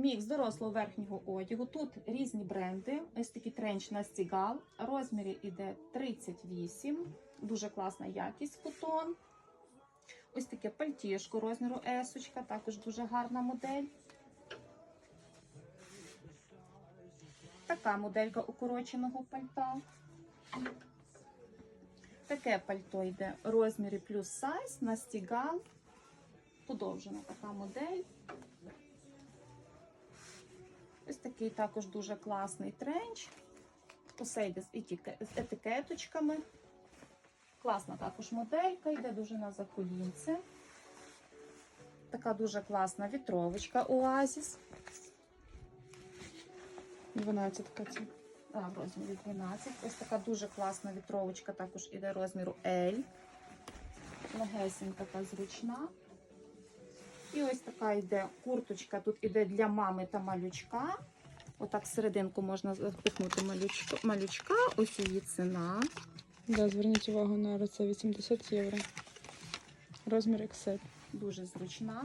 Мікс дорослого верхнього одягу. Тут різні бренди. Ось такий тренч на стігал. Розмірі іде 38. Дуже класна якість футон. Ось таке пальтішко розміру есочка, також дуже гарна модель. Така моделька укороченого пальта. Таке пальто йде розмірі плюс сайз на стігал. Подовжена така модель. Ось такий також дуже класний тренч. Усе йде з етикеточками. Класна також моделька, йде дуже на заколінце. Така дуже класна вітровочка Оазіс. 12 така ці. А, в розмірі 12. Ось така дуже класна вітровочка, також іде розміру L. Легесенька така зручна. І ось така йде курточка. Тут іде для мами та малючка. Отак серединку можна запихнути малючка. малючка. Ось її ціна. Да, зверніть увагу на це 80 євро. Розмір XL. Дуже зручна.